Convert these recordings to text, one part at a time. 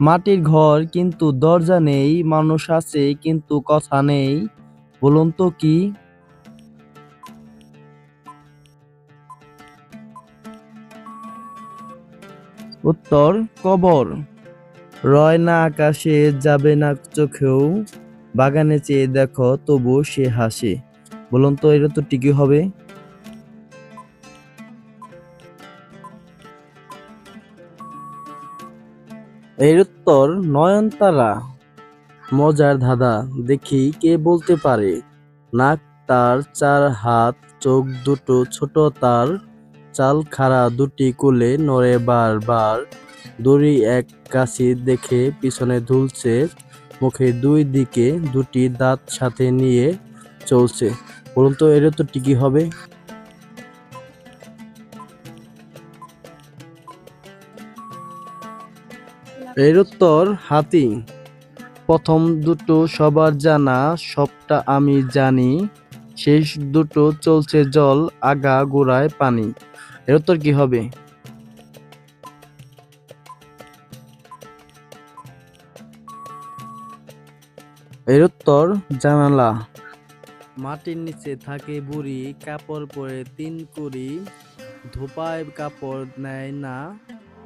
মাটির ঘর, কিন্তু দরজা নেই, মানুষ আছে, কিন্তু কথা নেই। বলুন তো কি? উত্তর, কবর। রয় না আকাশে, যাবে না চোখেও। বাগানে চেয়ে দেখো তবু সে হাসে। বলুন তো, এটা তো ঠিকই হবে। এর উত্তর, নয়নতারা। মজার ধাঁধা, দেখি কে বলতে পারে। নাক তার, চার হাত, চোখ দুটো ছোট তার। চাল খাড়া দুটি কোলে নড়ে বার বার দড়ি এক কাছি দেখে পিছনে ধুলছে। মুখে দুই দিকে দুটি দাঁত সাথে নিয়ে চলছে। বলুন তো এর তো ঠিকই হবে? এর উত্তর, হাতি। প্রথম দুটো সবার জানা, সবটা আমি জানি। শেষ দুটো চলছে জল, আগা গোড়ায় পানি। এর উত্তর কি হবে? এর উত্তর, জানালা। মাটির নিচে থাকে বুড়ি, কাপড় পরে তিন কুড়ি। ধোপায় কাপড় নেয় না।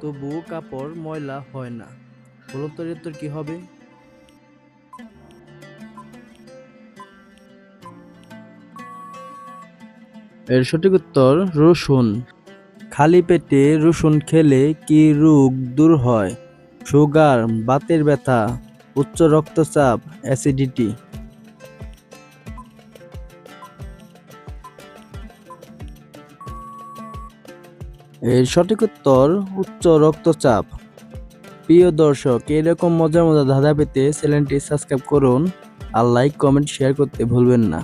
তবু কাপড়, ময়লা হয় না। বলো তো উত্তর কি হবে? এর সঠিক উত্তর, রসুন। খালি পেটে রসুন খেলে কি রোগ দূর হয়? সুগার, বাতের ব্যথা, উচ্চ রক্তচাপ, অ্যাসিডিটি। এর সঠিক উত্তর, উচ্চ রক্তচাপ। প্রিয় দর্শক, এরকম মজার মজার ধাঁধা পেতে চ্যানেলটি সাবস্ক্রাইব করুন আর লাইক কমেন্ট শেয়ার করতে ভুলবেন না।